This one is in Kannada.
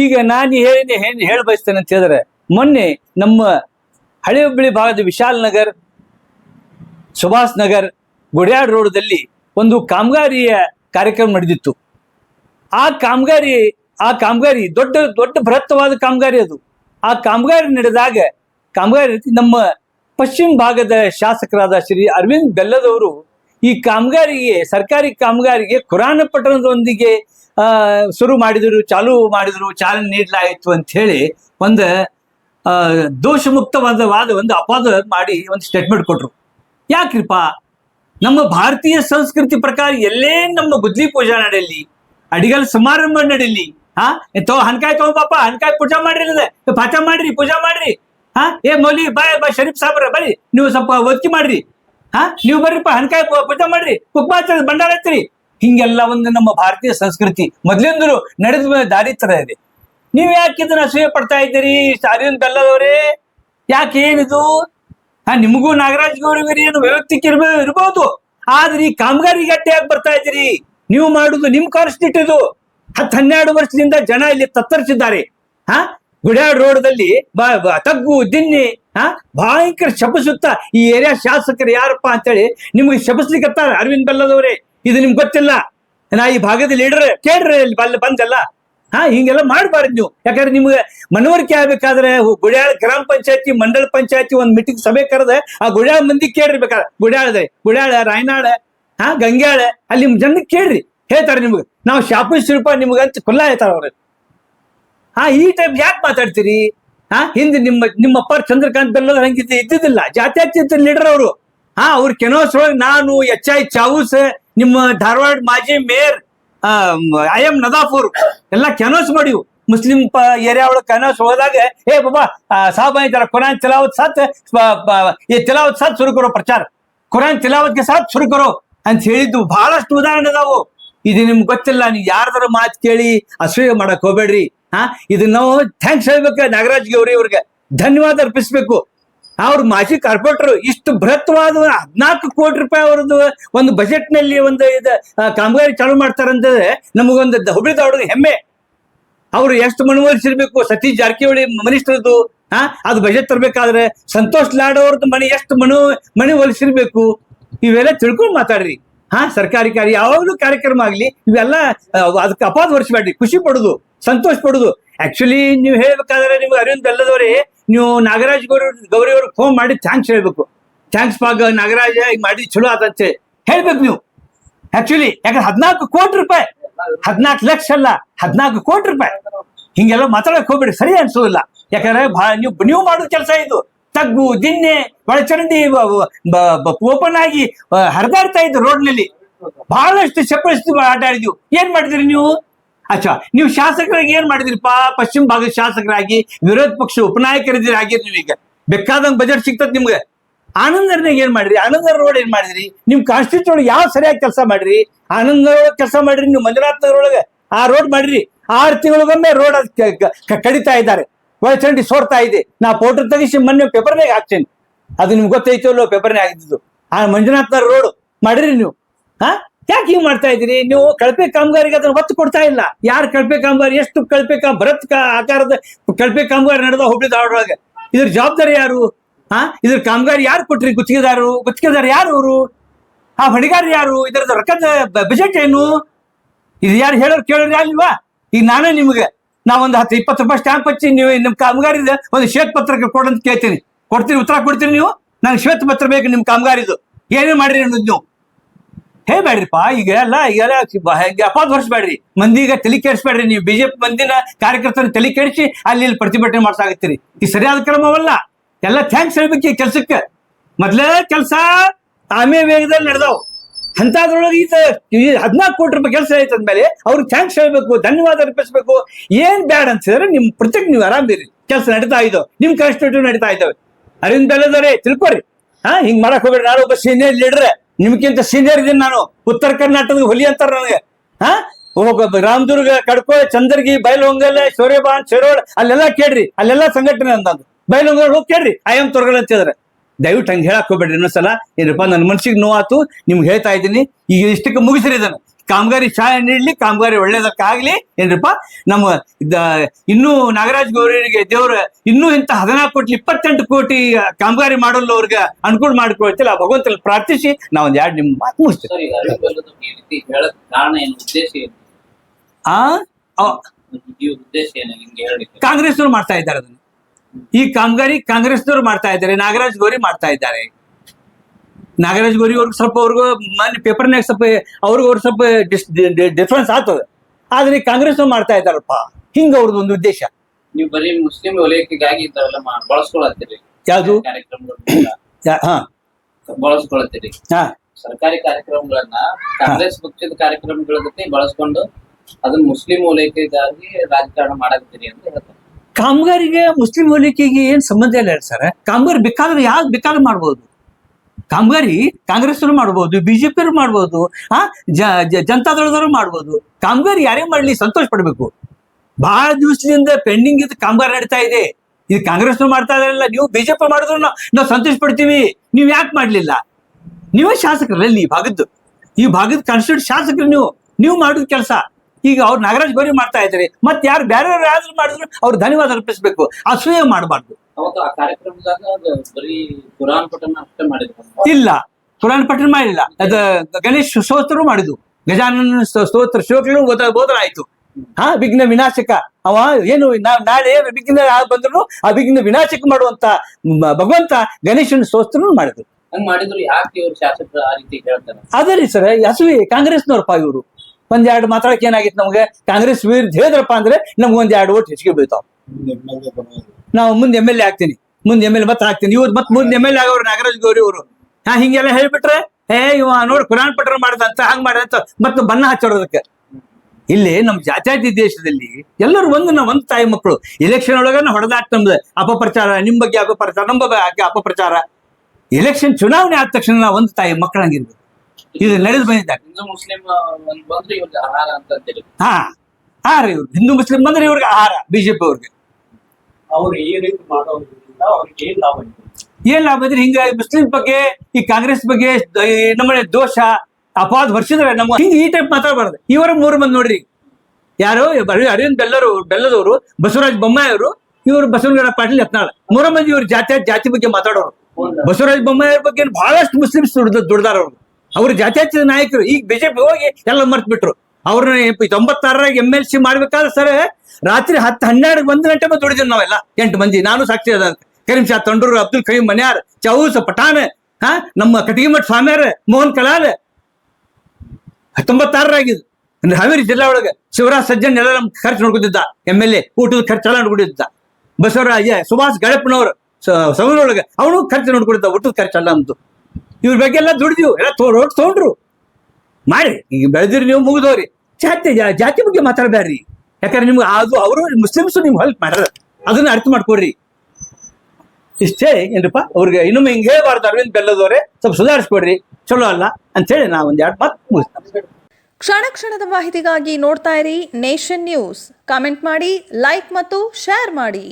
ಈಗ ನಾನು ಹೇಳಿ ಏನ್ ಹೇಳ ಬಯಸ್ತೇನೆ ಅಂತ ಹೇಳಿದ್ರೆ, ಮೊನ್ನೆ ನಮ್ಮ ಹಳೆ ಹುಬ್ಬಳ್ಳಿ ಭಾಗದ ವಿಶಾಲ್ ನಗರ್, ಸುಭಾಷ್ ನಗರ್, ಗುಡಿಯಾಡ್ ರೋಡ್ದಲ್ಲಿ ಒಂದು ಕಾಮಗಾರಿಯ ಕಾರ್ಯಕ್ರಮ ನಡೆದಿತ್ತು. ಆ ಕಾಮಗಾರಿ ಆ ಕಾಮಗಾರಿ ದೊಡ್ಡ ದೊಡ್ಡ ಬೃಹತ್ತವಾದ ಕಾಮಗಾರಿ ಅದು. ಆ ಕಾಮಗಾರಿ ನಡೆದಾಗ ಕಾಮಗಾರಿ ನಮ್ಮ ಪಶ್ಚಿಮ ಭಾಗದ ಶಾಸಕರಾದ ಶ್ರೀ ಅರವಿಂದ್ ಬೆಲ್ಲದವರು ಈ ಕಾಮಗಾರಿಗೆ ಸರ್ಕಾರಿ ಕಾಮಗಾರಿಗೆ ಕುರಾನ ಪಟ್ಟಣದೊಂದಿಗೆ ಶುರು ಮಾಡಿದರು ಚಾಲು ಮಾಡಿದರು ಚಾಲನೆ ನೀಡಲಾಯಿತು ಅಂತ ಹೇಳಿ ಒಂದು ಆ, ದೋಷಮುಕ್ತವಾದ ವಾದ ಒಂದು ಅಪಾದ ಮಾಡಿ ಒಂದು ಸ್ಟೇಟ್ಮೆಂಟ್ ಕೊಟ್ರು. ಯಾಕ್ರಿಪ್ಪ? ನಮ್ಮ ಭಾರತೀಯ ಸಂಸ್ಕೃತಿ ಪ್ರಕಾರ ಎಲ್ಲೇ ನಮ್ಮ ಗುದ್ಲಿ ಪೂಜಾ ನಡೆಯಲಿ ಅಡಿಗಲ್ ಸಮಾರಂಭ ನಡೆಯಲಿ ಹಾ ತೋ ಹನ್ಕಾಯ್ ತಗೋ ಪಾಪ ಹನ್ಕಾಯ್ ಪೂಜಾ ಮಾಡ್ರಿ ಪಾಠ ಪಾಚ ಮಾಡ್ರಿ ಪೂಜಾ ಮಾಡ್ರಿ ಹಾ ಏ ಮೌಲಿ ಬಾಯ್ ಬಾ ಶರೀಫ್ ಸಾಬ್ರ ಬರ್ರಿ ನೀವು ಸ್ವಲ್ಪ ಒತ್ತಿ ಮಾಡ್ರಿ ಹಾ ನೀವು ಬರ್ರಿಪ್ಪ ಹನ್ಕಾಯ್ ಪೂಜಾ ಮಾಡ್ರಿ ಕುಕ್ಮ ಬಂಡಾರ ಹಚ್ಚಿರಿ ಹಿಂಗೆಲ್ಲ ಒಂದು ನಮ್ಮ ಭಾರತೀಯ ಸಂಸ್ಕೃತಿ. ಮೊದ್ಲಿಂದಲೂ ನಡೆದ ದಾರಿ ತರ ಇದೆ. ನೀವ್ ಯಾಕೆ ಇದನ್ನ ಅಸೂಯೆ ಪಡ್ತಾ ಇದ್ದೀರಿ, ಸಾರಿನ ಬೆಲ್ಲದವರೇ? ಯಾಕೆ ಏನಿದು? ಹಾ, ನಿಮಗೂ ನಾಗರಾಜ್ ಗೌರಿವರಿ ಏನು ವೈಯಕ್ತಿಕ ಇರ್ಬೋ ಇರ್ಬೋದು. ಆದ್ರೆ ಈ ಕಾಮಗಾರಿ ಗಟ್ಟಿ ಯಾಕೆ ಬರ್ತಾ ಇದ್ದೀರಿ. ನೀವು ಮಾಡುದು ನಿಮ್ ಇದು ಹತ್ತು ಹನ್ನೆರಡು ವರ್ಷದಿಂದ ಜನ ಇಲ್ಲಿ ತತ್ತರಿಸಿದ್ದಾರೆ. ಹಾ, ಗುಡ್ಯಾಡ್ ರೋಡ್ದಲ್ಲಿ ತಗ್ಗು, ದಿನ್ನಿ, ಹಾ, ಭಯಂಕರ ಶಪಿಸುತ್ತ ಈ ಏರಿಯಾ ಶಾಸಕರು ಯಾರಪ್ಪ ಅಂತೇಳಿ ನಿಮ್ಗೆ ಶಪಿಸ್ಲಿಕ್ಕತ್ತಾರ ಅರವಿಂದ್ ಬೆಲ್ಲದವರೇ. ಇದು ನಿಮ್ಗೆ ಗೊತ್ತಿಲ್ಲ? ನಾ ಈ ಭಾಗದ ಲೀಡರ್ ಕೇಳ್ರಿ, ಅಲ್ಲಿ ಬಂದಲ್ಲ. ಹಾ, ಹಿಂಗೆಲ್ಲ ಮಾಡಬಾರ್ದು ನೀವು. ಯಾಕಂದ್ರೆ ನಿಮ್ಗೆ ಮನವರಿಕೆ ಆಗ್ಬೇಕಾದ್ರೆ ಗುಡಿಯಾಳ ಗ್ರಾಮ ಪಂಚಾಯತಿ ಮಂಡಳ ಪಂಚಾಯತಿ ಒಂದು ಮೀಟಿಂಗ್ ಸಭೆ ಕರೆದ ಆ ಗುಡ್ಯಾಳ ಮಂದಿ ಕೇಳ್ರಿ ಬೇಕಾದ್ರೆ ಗುಡ್ಯಾಳದ, ಗುಡ್ಯಾಳ, ರಾಯನಾಳ, ಹಾ, ಗಂಗ್ಯಾಳ, ಅಲ್ಲಿ ನಿಮ್ ಜನಕ್ಕೆ ಕೇಳ್ರಿ. ಹೇಳ್ತಾರೆ ನಿಮ್ಗೆ. ನಾವು ಶಾಪಿಸ್ ರೂಪ ನಿಮ್ಗೆ ಅಂತ ಕೊಲ್ಲ ಹೇಳ್ತಾರ ಅವ್ರು. ಹಾ, ಈ ಟೈಪ್ ಯಾಕೆ ಮಾತಾಡ್ತೀರಿ? ಹಾ, ಹಿಂದೆ ನಿಮ್ಮ ನಿಮ್ಮ ಅಪ್ಪ ಚಂದ್ರಕಾಂತ್ ಬೆಲ್ಲದ ಹಂಗಿದ್ದ ಇದ್ದಿದ್ದಿಲ್ಲ. ಜಾತ್ಯಾತೀತ ಲೀಡರ್ ಅವರು. ಹಾ, ಅವ್ರ ಕೆನೋಸ್ ಒಳಗೆ ನಾನು, ಎಚ್ ಐ ಚಾವೂಸ್ ನಿಮ್ಮ ಧಾರವಾಡ ಮಾಜಿ ಮೇಯರ್ ಐ ಎಂ ನದಾಫೂರ್ ಎಲ್ಲ ಕ್ಯಾನೋಸ್ ಮಾಡಿವು. ಮುಸ್ಲಿಂ ಏರಿಯಾ ಒಳಗೆ ಕನಸ್ ಹೋದಾಗ, ಏ ಬಾಬಾ ಸಾಬ ಇದ್ದಾರ ಕುರಾನ್ ತಿಲಾವತ್ ಸಾತ್ ಈ ತಿಲಾವತ್ ಸಾತ್ ಸುರುಕರು ಪ್ರಚಾರ. ಕುರಾನ್ ತಿಲಾವತ್ಗೆ ಸಾತ್ ಕೊರೋ ಅಂತ ಹೇಳಿದ್ದು ಬಹಳಷ್ಟು ಉದಾಹರಣೆ ಅದಾವು. ಇದು ನಿಮ್ಗೆ ಗೊತ್ತಿಲ್ಲ, ನೀವು ಯಾರ್ದಾರ ಮಾತು ಕೇಳಿ ಅಸೂಯ ಮಾಡಕ್ ಹೋಗ್ಬೇಡ್ರಿ. ಹಾ ಇದನ್ನ ನಾವು ಥ್ಯಾಂಕ್ಸ್ ಹೇಳ್ಬೇಕು ನಾಗರಾಜ್ ಗೌರಿ ಅವ್ರಿಗೆ ಧನ್ಯವಾದ ಅರ್ಪಿಸ್ಬೇಕು. ಅವ್ರ ಮಾಜಿ ಕಾರ್ಪೊರೇಟರ್ ಇಷ್ಟು ಬೃಹತ್ವಾದ ಹದಿನಾಲ್ಕು ಕೋಟಿ ರೂಪಾಯಿ ಅವರದ್ದು ಒಂದು ಬಜೆಟ್ನಲ್ಲಿ ಒಂದು ಇದು ಕಾಮಗಾರಿ ಚಾಲು ಮಾಡ್ತಾರಂತಂದ್ರೆ ನಮಗೊಂದು ಹುಬ್ಳಿ ಧಾರವಾಡದ ಹೆಮ್ಮೆ. ಅವ್ರು ಎಷ್ಟು ಮನವೊಲಿಸಿರ್ಬೇಕು ಸತೀಶ್ ಜಾರಕಿಹೊಳಿ ಮಿನಿಸ್ಟರ್ದು ಹಾ ಅದು ಬಜೆಟ್ ತರಬೇಕಾದ್ರೆ ಸಂತೋಷ್ ಲಾಡ್ ಅವ್ರದ್ದು ಮನೆ ಎಷ್ಟು ಮನು ಮನೆ ಒಲಿಸಿರ್ಬೇಕು ಇವೆಲ್ಲ ತಿಳ್ಕೊಂಡು ಮಾತಾಡ್ರಿ. ಹಾ, ಸರ್ಕಾರಿ ಕಾರ್ಯ, ಯಾವಾಗಲೂ ಕಾರ್ಯಕ್ರಮ ಆಗ್ಲಿ, ಇವೆಲ್ಲ ಅದಕ್ಕೆ ಅಪಾದ ವರ್ಷಬೇಡ್ರಿ ಖುಷಿ ಪಡುದು, ಸಂತೋಷ ಪಡುದು. ಆಕ್ಚುಲಿ ನೀವು ಹೇಳ್ಬೇಕಾದ್ರೆ ನಿಮ್ಗೆ ಅರವಿಂದ್ ಬೆಲ್ಲದವರೇ ನೀವು ನಾಗರಾಜ್ ಗೌರಿ ಗೌರಿ ಅವ್ರಿಗೆ ಫೋನ್ ಮಾಡಿ ಥ್ಯಾಂಕ್ಸ್ ಹೇಳ್ಬೇಕು. ಥ್ಯಾಂಕ್ಸ್ ಪಾಗ ನಾಗರಾಜ ಈಗ ಮಾಡಿ ಚಲೋ ಆದಂತೆ ಹೇಳ್ಬೇಕು ನೀವು. ಆಕ್ಚುಲಿ ಯಾಕಂದ್ರೆ ಹದಿನಾಲ್ಕು ಕೋಟಿ ರೂಪಾಯಿ. ಹದಿನಾಲ್ಕು ಲಕ್ಷ ಅಲ್ಲ, ಹದಿನಾಲ್ಕು ಕೋಟಿ ರೂಪಾಯಿ. ಹಿಂಗೆಲ್ಲ ಮಾತಾಡಕ್ ಹೋಗ್ಬೇಡಿ, ಸರಿ ಅನ್ಸೋದಿಲ್ಲ ಯಾಕಂದ್ರೆ ನೀವು ನೀವು ಮಾಡೋ ಕೆಲಸ ಇದು. ತಗ್ಗು ದಿನ್ನೆ ಒಳಚರಂಡಿ ಓಪನ್ ಆಗಿ ಹರಿದಾಡ್ತಾ ಇದ್ದು ರೋಡ್ನಲ್ಲಿ ಬಹಳಷ್ಟು ಚಪ್ಪಳಿಸ್ತು ಆಟ ಆಡಿದ್ವು. ಏನ್ ಮಾಡಿದ್ರಿ ನೀವು? ಅಚ್ಚಾ, ನೀವು ಶಾಸಕರಾಗಿ ಏನ್ ಮಾಡಿದ್ರಿಪ್ಪ? ಪಶ್ಚಿಮ ಭಾಗದ ಶಾಸಕರಾಗಿ, ವಿರೋಧ ಪಕ್ಷ ಉಪನಾಯಕರಿದ್ದೀರಿ ಆಗಿರ್ ನೀವೀಗ. ಬೇಕಾದಂಗ್ ಬಜೆಟ್ ಸಿಗ್ತದ ನಿಮ್ಗೆ. ಆನಂದರ್ನಾಗ ಏನ್ ಮಾಡಿರಿ ಆನಂದರ ರೋಡ್ ಏನ್ ಮಾಡಿದ್ರಿ? ನಿಮ್ ಕಾನ್ಸ್ಟಿಟ್ಯೂಟ್ ಯಾವ ಸರಿಯಾಗಿ ಕೆಲಸ ಮಾಡ್ರಿ ಆನಂದ ಕೆಲಸ ಮಾಡ್ರಿ ನೀವು ಮಂಜುನಾಥ್ ನಗರ ಒಳಗೆ ಆ ರೋಡ್ ಮಾಡ್ರಿ ಆರು ತಿಂಗಳಿಗೊಮ್ಮೆ ರೋಡ್ ಕಡಿತಾ ಇದ್ದಾರೆ. ಒಳಚಂಡಿ ಸೋರ್ತಾ ಇದೆ. ನಾ ಫೋಟೋ ತೆಗಿಸಿ ಮೊನ್ನೆ ಪೇಪರ್ನಾಗ ಹಾಕ್ತೇನೆ. ಅದು ನಿಮ್ಗೆ ಗೊತ್ತೈತೋ ಅಲ್ಲೋ ಪೇಪರ್ನಾಗ ಆಗಿದ್ದು ಆ ಮಂಜುನಾಥ್ ನಗರ ರೋಡ್ ಮಾಡಿರಿ ನೀವು. ಹಾ ಯಾಕೆ ಹಿಂಗ್ ಮಾಡ್ತಾ ಇದ್ದೀರಿ? ನೀವು ಕಳಪೆ ಕಾಮಗಾರಿಗೆ ಅದನ್ನ ಒತ್ತು ಕೊಡ್ತಾ ಇಲ್ಲ. ಯಾರು ಕಳಪೆ ಕಾಮಗಾರಿ, ಎಷ್ಟು ಕಳಪೆ ಕಾ, ಬೃಹತ್ ಆಕಾರದ ಕಳಪೆ ಕಾಮಗಾರಿ ನಡೆದ ಹುಬ್ಳಿ ಧಾರವಾಡ ಇದ್ರ ಜವಾಬ್ದಾರಿ ಯಾರು? ಹಾ ಇದ್ರ ಕಾಮಗಾರಿ ಯಾರು ಕೊಟ್ರಿ? ಗುತ್ತಿಗೆದಾರರು ಗುತ್ತಿಗೆದಾರ ಯಾರು ಅವರು ಆ ಹೊಣೆಗಾರ ಯಾರು? ಇದರದ ರೊಕ್ಕದ ಬಜೆಟ್ ಏನು? ಇದು ಯಾರು ಹೇಳೋರು ಕೇಳೋರು ಯಾರಿಲ್ವಾ? ಈಗ ನಾನೇ ನಿಮ್ಗೆ ನಾವೊಂದು ಹತ್ತು, ಇಪ್ಪತ್ತು ರೂಪಾಯಿ ಸ್ಟ್ಯಾಂಪ್ ಹಚ್ಚಿ ನೀವು ನಿಮ್ ಕಾಮಗಾರಿ ಒಂದು ಶ್ವೇತ ಪತ್ರಕ್ಕೆ ಕೊಡಂತ ಕೇಳ್ತೀನಿ. ಕೊಡ್ತೀನಿ, ಉತ್ತರ ಕೊಡ್ತೀನಿ ನೀವು? ನನಗೆ ಶ್ವೇತ ಪತ್ರ ಬೇಕು ನಿಮ್ಮ ಕಾಮಗಾರಿದು. ಏನೇ ಮಾಡ್ರಿ ಅನ್ನೋದು ನೀವು? ಹೇಳ್ಬೇಡ್ರಿಪ್ಪ ಈಗ ಎಲ್ಲ ಈಗೆಲ್ಲ ಅಪಾದ ಮಂದಿ ಮಂದಿಗ ತಲೆ ಕೆಡಿಸ್ಬೇಡ್ರಿ ನೀವು. ಬಿಜೆಪಿ ಮಂದಿನ ಕಾರ್ಯಕರ್ತರ ತಲೆ ಕೆಡಿಸಿ ಅಲ್ಲಿ ಇಲ್ಲಿ ಪ್ರತಿಭಟನೆ ಮಾಡ್ಸಾಕತ್ತೀರಿ. ಈ ಸರಿಯಾದ ಕ್ರಮವಲ್ಲ. ಎಲ್ಲ ಥ್ಯಾಂಕ್ಸ್ ಹೇಳ್ಬೇಕು ಈ ಕೆಲ್ಸಕ್ಕೆ. ಮೊದ್ಲೇ ಕೆಲಸ ತಾಮೇ ವೇಗದಲ್ಲಿ ನಡೆದವು. ಅಂತದ್ರೊಳಗೆ ಈತ ಹದಿನಾಲ್ಕು ಕೋಟಿ ರೂಪಾಯಿ ಕೆಲಸ ಆಯ್ತು ಅಂದ್ಮೇಲೆ ಅವ್ರಿಗೆ ಥ್ಯಾಂಕ್ಸ್ ಹೇಳ್ಬೇಕು, ಧನ್ಯವಾದ ಅರ್ಪಿಸ್ಬೇಕು. ಏನ್ ಬ್ಯಾಡ್ ಅನ್ಸಿದ್ರೆ ನಿಮ್ ಪ್ರತ್ಯೇಕ ನೀವು ಆರಾಮಿರಿ ಕೆಲಸ ನಡೀತಾ ಇದ್ದವು. ನಿಮ್ ಕಾನ್ಸ್ಟಿಟ್ಯೂಟಿವ್ ನಡೀತಾ ಇದ್ದಾವೆ. ಅರವಿಂದ್ ಬೆಳೆದವ್ರೆ ತಿಳ್ಕೊರಿ ಹಾ, ಹಿಂಗ್ ಮಾಡಕ್ ಹೋಗ್ಬೇಡಿ ನಾನು ಒಬ್ಬ ಸೀನಿಯರ್ ಲೀಡರ್ ನಿಮ್ಗಿಂತ ಸೀನಿಯರ್ ಇದೀನಿ ನಾನು. ಉತ್ತರ ಕರ್ನಾಟಕದ ಹುಲಿ ಅಂತಾರ ನನಗೆ. ಹಾ? ಹೋಗ ರಾಮದುರ್ಗ ಕಡ್ಕೋ ಚಂದರ್ಗಿ, ಬೈಲಹೊಂಗಲ ಶೌರ್ಯಬಾನ್ ಶಿರೋಳ್, ಅಲ್ಲೆಲ್ಲ ಕೇಳ್ರಿ. ಅಲ್ಲೆಲ್ಲ ಸಂಘಟನೆ ಅಂತಂದು ಬೈಲಹೊಂಗಲ್ ಹೋಗಿ ಕೇಳ್ರಿ. ಐ ಎಂ ತೊರಗಲ್ ಅಂತಿದ್ರೆ ದಯವಿಟ್ಟು ಹಂಗೆ ಹೇಳಕ್ ಹೋಗ್ಬೇಡ್ರಿ ಇನ್ನೊಂದ್ಸಲ. ಏನಪ್ಪ ನನ್ನ ಮನ್ಸಿಗೆ ನೋವಾತು. ನಿಮ್ಗೆ ಹೇಳ್ತಾ ಇದ್ದೀನಿ. ಈಗ ಇಷ್ಟಕ್ಕೆ ಮುಗಿಸ್ರಿ ಇದನ್ನ. ಕಾಮಗಾರಿ ಶಾಲೆ ನೀಡಲಿ ಕಾಮಗಾರಿ ಒಳ್ಳೇದಕ್ಕಾಗ್ಲಿ ಏನ್ರಪ್ಪ ನಮ್ಮ ಇನ್ನೂ ನಾಗರಾಜ್ ಗೌರಿಗೆ ದೇವ್ರ ಇನ್ನೂ ಇಂತ ಹದಿನಾಲ್ಕು ಕೋಟಿ ಇಪ್ಪತ್ತೆಂಟು ಕೋಟಿ ಕಾಮಗಾರಿ ಮಾಡಲು ಅವ್ರಿಗೆ ಅನುಕೂಲ ಮಾಡ್ಕೊಳ್ತಿಲ್ಲ ಆ ಭಗವಂತನಲ್ಲಿ ಪ್ರಾರ್ಥಿಸಿ ನಾವು ಒಂದ್ ಎರಡು ನಿಮ್ಮ ಮಾತು ಮುಗಿಸ್ತೀವಿ. ಆ? ಕಾಂಗ್ರೆಸ್ನವ್ರು ಮಾಡ್ತಾ ಇದ್ದಾರೆ ಅದನ್ನು. ಈ ಕಾಮಗಾರಿ ಕಾಂಗ್ರೆಸ್ನವ್ರು ಮಾಡ್ತಾ ಇದ್ದಾರೆ ನಾಗರಾಜ್ ಗೌರಿ ಮಾಡ್ತಾ ಇದ್ದಾರೆ. ನಾಗರಾಜ್ ಗೌರಿ ಅವ್ರಿಗೆ ಸ್ವಲ್ಪ ಅವ್ರಿಗೂ ಮೊನ್ನೆ ಪೇಪರ್ನಾಗ ಸ್ವಲ್ಪ ಅವ್ರಿಗೆ ಅವ್ರು ಸ್ವಲ್ಪ ಡಿಫ್ರೆನ್ಸ್ ಆಗ್ತದೆ ಆದ್ರೆ ಕಾಂಗ್ರೆಸ್ ಮಾಡ್ತಾ ಇದ್ದಾರಪ್ಪ. ಹಿಂಗ ಅವ್ರದ್ದು ಒಂದು ಉದ್ದೇಶ. ನೀವು ಬರೀ ಮುಸ್ಲಿಂ ವಲಯಕ್ಕಾಗಿ ಇಂಥವೆಲ್ಲ ಬಳಸ್ಕೊಳತ್ತೀರಿ. ಯಾವುದು? ಹಾ. ಬಳಸ್ಕೊಳತ್ತೀರಿ. ಹಾ. ಸರ್ಕಾರಿ ಕಾರ್ಯಕ್ರಮಗಳನ್ನ ಕಾಂಗ್ರೆಸ್ ಪಕ್ಷದ ಕಾರ್ಯಕ್ರಮಗಳ ಜೊತೆ ಬಳಸ್ಕೊಂಡು ಅದನ್ನ ಮುಸ್ಲಿಂ ಓಲೈಕೆಗಾಗಿ ರಾಜಕಾರಣ ಮಾಡಾಕ್ತೀರಿ ಅಂತ ಹೇಳ್ತಾರೆ. ಕಾಮಗಾರಿಗೆ ಮುಸ್ಲಿಂ ಹೋಲಿಕೆಗೆ ಏನ್ ಸಂಬಂಧ ಇಲ್ಲ ಸರ್. ಕಾಮಗಾರಿ ಬೇಕಾದ್ರೆ ಯಾವ್ದು ಬೇಕಾದ್ರೆ ಮಾಡ್ಬೋದು. ಕಾಮಗಾರಿ ಕಾಂಗ್ರೆಸ್ ಮಾಡ್ಬೋದು ಬಿಜೆಪಿ ಮಾಡ್ಬೋದು, ಆ ಜನತಾದಳದವರು ಮಾಡ್ಬೋದು. ಕಾಮಗಾರಿ ಯಾರೇ ಮಾಡಲಿ, ಸಂತೋಷ ಪಡ್ಬೇಕು. ಬಹಳ ದಿವಸದಿಂದ ಪೆಂಡಿಂಗ್ ಇದ್ದು ಕಾಮಗಾರಿ ನಡೀತಾ ಇದೆ. ಇದು ಕಾಂಗ್ರೆಸ್ನವ್ರು ಮಾಡ್ತಾ ಇದಾರಲ್ಲ ನೀವು ಬಿಜೆಪಿ ಮಾಡಿದ್ರು ನಾವು ಸಂತೋಷ ಪಡ್ತೀವಿ. ನೀವು ಯಾಕೆ ಮಾಡ್ಲಿಲ್ಲ? ನೀವೇ ಶಾಸಕರಲ್ಲಿ ಈ ಭಾಗದ್ದು. ಈ ಭಾಗದ ಕಾನ್ಸ್ಟಿಟ್ಯೂಟ್ ಶಾಸಕರು ನೀವು. ನೀವು ಮಾಡಿದ ಕೆಲಸ. ಈಗ ಅವ್ರು ನಾಗರಾಜ್ ಗೌರಿ ಮಾಡ್ತಾ ಇದ್ದಾರೆ. ಮತ್ತೆ ಯಾರು ಬೇರೆ ಯಾರು ಮಾಡಿದ್ರು, ಅವ್ರು ಧನ್ಯವಾದ ಅರ್ಪಿಸ್ಬೇಕು. ಅಸೂಯೆ ಮಾಡಬಾರ್ದು. ಅವತ್ತು ಆ ಕಾರ್ಯಕ್ರಮದಾಗ ಅದು ಬರೀ ಕುರಾನ್ ಪಠಣ ಅಷ್ಟೇ ಮಾಡಿದ್ರು. ಇಲ್ಲ ಪುರಾಣ ಪಠನ ಮಾಡಿಲ್ಲ. ಅದು ಗಣೇಶ್ ಸ್ತೋತ್ರ ಮಾಡಿದ್ವು ಗಜಾನನ ಸ್ತೋತ್ರ ಶ್ಲೋಕಗಳು ಓದ ಬೋಧನ ಆಯ್ತು ಹಾ ವಿಘ್ನ ವಿನಾಶಕ. ಅವ ಏನು ನಾ- ನಾಳೆ ಏನು ವಿಘ್ನ ಬಂದ್ರು ಆ ವಿಘ್ನ ವಿನಾಶಕ ಮಾಡುವಂತ ಭಗವಂತ ಗಣೇಶನ ಸ್ತೋತ್ರ ಮಾಡಿದ್ರು. ಹಂಗ್ ಮಾಡಿದ್ರು ಯಾಕೆ ಇವ್ರು ಶಾಸಕರು ಆ ರೀತಿ ಹೇಳ್ತಾರೆ? ಅದೇ ರೀ ಸರ್ ಹಸುವಿ ಕಾಂಗ್ರೆಸ್ನವ್ರಪ್ಪ ಇವರು. ಒಂದೆರಡು ಮಾತಾಡಕ್ಕೆ ಮಾತಾಡಕ್ ಏನಾಗಿತ್ತು ನಮ್ಗೆ? ಕಾಂಗ್ರೆಸ್ ವಿರುದ್ಧ ಹೇಳಿದ್ರಪ್ಪ ಅಂದ್ರೆ ನಮ್ಗೆ ಒಂದೆರಡು ಎರಡು ಓಟ್ ಹೆಚ್ಚಿಗೆ ಬೀಳ್ತಾವ. ನಾವು ಮುಂದೆ ಎಂ ಎಲ್ ಎ ಆಗ್ತೀನಿ. ಮುಂದೆ ಎಂ ಎಲ್ ಎ ಮತ್ತೆ ಹಾಕ್ತೀನಿ. ಇವ್ರು ಮತ್ತೆ ಮುಂದೆ ಎಂ ಎಲ್ ಎ ಆಗೋರು ನಾಗರಾಜ್ ಗೌರಿ ಅವರು ಹಾ ಹಿಂಗೆಲ್ಲ ಹೇಳ್ಬಿಟ್ರೆ ಏ ಇವ ನೋಡಿ ಕುರಾನ್ ಪಟ್ರ ಮಾಡ್ದಂತ ಹಂಗ್ ಮಾಡ್ದಂತ ಮತ್ತೆ ಬಣ್ಣ ಹಚ್ಚೋದಕ್ಕೆ ಇಲ್ಲಿ ನಮ್ಮ ಜಾತ್ಯಾತಿ ದೇಶದಲ್ಲಿ ಎಲ್ಲರೂ ಒಂದು ನಾವು ಒಂದು ತಾಯಿ ಮಕ್ಕಳು ಎಲೆಕ್ಷನ್ ಒಳಗ ಹೊಡೆದಾಟ ನಮ್ದು ಅಪಪ್ರಚಾರ ನಿಮ್ಮ ಬಗ್ಗೆ ಅಪಪ್ರಚಾರ ನಮ್ಮ ಬಗ್ಗೆ ಅಪಪ್ರಚಾರ. ಎಲೆಕ್ಷನ್ ಚುನಾವಣೆ ಆದ ತಕ್ಷಣ ನಾವು ಒಂದು ತಾಯಿ ಮಕ್ಕಳಂಗಿರ್ಬೇಕು ಇದು ನಡೆದು ಬಂದಿದ್ದಾರೆ ಅಂತ ಅಂತೀರಿ. ಹಾ ರೀ ಇವ್ರು ಹಿಂದೂ ಮುಸ್ಲಿಂ ಬಂದ್ರೆ ಇವ್ರಿಗೆ ಆಹಾರ ಬಿಜೆಪಿ ಅವ್ರಿಗೆ. ಅವ್ರು ಈ ರೀತಿ ಮಾಡೋದ್ರಿಂದ ಅವ್ರಿಗೆ ಏನ್ ಲಾಭ ಇದೆ? ಏನ್ ಲಾಭ ಇದ್ರೆ ಹಿಂಗ ಮುಸ್ಲಿಂ ಬಗ್ಗೆ ಈ ಕಾಂಗ್ರೆಸ್ ಬಗ್ಗೆ ಈ ನಮ್ಮನೆ ದೋಷ ಅಪವಾದ ವರ್ಷಿದ್ರೆ ನಮ್ಮ ಹಿಂಗ ಈ ಟೈಪ್ ಮಾತಾಡಬಾರ್ದು. ಇವರು ಮೂರು ಮಂದಿ ನೋಡ್ರಿ. ಯಾರು? ಅರವಿ- ಅರವಿಂದ್ ಬೆಲ್ಲರು ಬೆಲ್ಲದವರು ಬಸವರಾಜ್ ಬೊಮ್ಮಾಯಿ ಅವರು ಇವರು ಬಸವನಗೌಡ ಪಾಟೀಲ್ ಯತ್ನಾಳ್. ಮೂರು ಮಂದಿ ಇವರು ಜಾತಿ ಜಾತಿ ಬಗ್ಗೆ ಮಾತಾಡೋರು. ಬಸವರಾಜ್ ಬೊಮ್ಮಾಯಿ ಅವ್ರ ಬಗ್ಗೆ ಬಹಳಷ್ಟು ಮುಸ್ಲಿಮ್ಸ್ ದುಡ್ದ ದುಡ್ದಾರ ಅವರು. ಅವ್ರ ಜಾತ್ಯಾತೀತ ನಾಯಕರು. ಈಗ ಬಿಜೆಪಿ ಹೋಗಿ ಎಲ್ಲ ಮರ್ತ್ ಬಿಟ್ರು ಅವ್ರನ್ನ ತೊಂಬತ್ತಾರರಾಗ ಎಂ ಎಲ್ ಸಿ ಮಾಡ್ಬೇಕಾದ್ರೆ ಸರ್, ರಾತ್ರಿ ಹತ್ತು ಹನ್ನೆರಡು ಒಂದು ಗಂಟೆ ಬಂದು ದುಡಿದ್ರು ನಾವೆಲ್ಲ. ಎಂಟು ಮಂದಿ. ನಾನು ಸಾಕ್ಷಿ ಅದ. ಕರೀಂ ಶಾ ತೊಂಡೂರು, ಅಬ್ದುಲ್ ಕರೀಂ ಮನ್ಯಾರ್, ಚೌಸ್, ಪಠಾಣ್, ಹಾ, ನಮ್ಮ ಕಟಗಿಮಠ್ ಸ್ವಾಮಿಯಾರ, ಮೋಹನ್ ಕಲಾಲ್. ತೊಂಬತ್ತಾರರಾಗಿದ್ದು ಅಂದ್ರೆ ಹಾವೇರಿ ಜಿಲ್ಲಾ ಒಳಗೆ ಶಿವರಾಜ್ ಸಜ್ಜನ್ ಎಲ್ಲ ನಮ್ ಖರ್ಚು ನೋಡ್ಕೊತಿದ್ದ. ಎಂ ಎಲ್ ಎ ಊಟದ ಖರ್ಚೆಲ್ಲ ನೋಡ್ಕೊಂಡಿದ್ದ ಬಸವರಾಜ ಸುಭಾಷ್ ಗಳಪ್ಪನವ್ರು ಸೌರೊಳಗೆ ಅವನು ಖರ್ಚು ನೋಡ್ಕೊಂಡಿದ್ದ ಊಟದ ಖರ್ಚಲ್ಲ ಅಂತು ಇವ್ರ ಬಗ್ಗೆ ಎಲ್ಲ ದುಡಿದಿವು. ಎಲ್ಲ ತೋ, ರೋಡ್ ತಗೊಂಡ್ರು. ಮಾಡಿ ಈಗ ಬೆಳೆದಿರಿ ನೀವು ಮುಗಿದವ್ರಿ. ಜಾತಿ ಜಾತಿ ಬಗ್ಗೆ ಮಾತಾಡಬೇಡ್ರಿ. ಯಾಕಂದ್ರೆ ನಿಮ್ಗೆ ಅದು ಅವರು ಮುಸ್ಲಿಮ್ಸ್ ನಿಮ್ಗೆ ಹೆಲ್ಪ್ ಮಾಡ್ಯಾರ. ಅದನ್ನ ಅರ್ಥ ಮಾಡ್ಕೊಡ್ರಿ. ಇಷ್ಟೇ ಏನಪ್ಪ ಅವ್ರಿಗೆ ಇನ್ನೊಮ್ಮೆ ಹಿಂಗೆ ಹೇಳ್ಬಾರ್ದು ಅರವಿಂದ್ ಬೆಲ್ಲದವ್ರೆ ಸ್ವಲ್ಪ ಸುಧಾರಿಸ್ಕೊಡ್ರಿ. ಚಲೋ ಅಲ್ಲ ಅಂತೇಳಿ ನಾವು ಒಂದ್ ಎರಡು ಮಾತು ಮುಗಿಸ್ತೀನಿ. ಕ್ಷಣ ಕ್ಷಣದ ಮಾಹಿತಿಗಾಗಿ ನೋಡ್ತಾ ಇರಿ ನೇಷನ್ ನ್ಯೂಸ್. ಕಾಮೆಂಟ್ ಮಾಡಿ ಲೈಕ್ ಮತ್ತು ಶೇರ್ ಮಾಡಿ.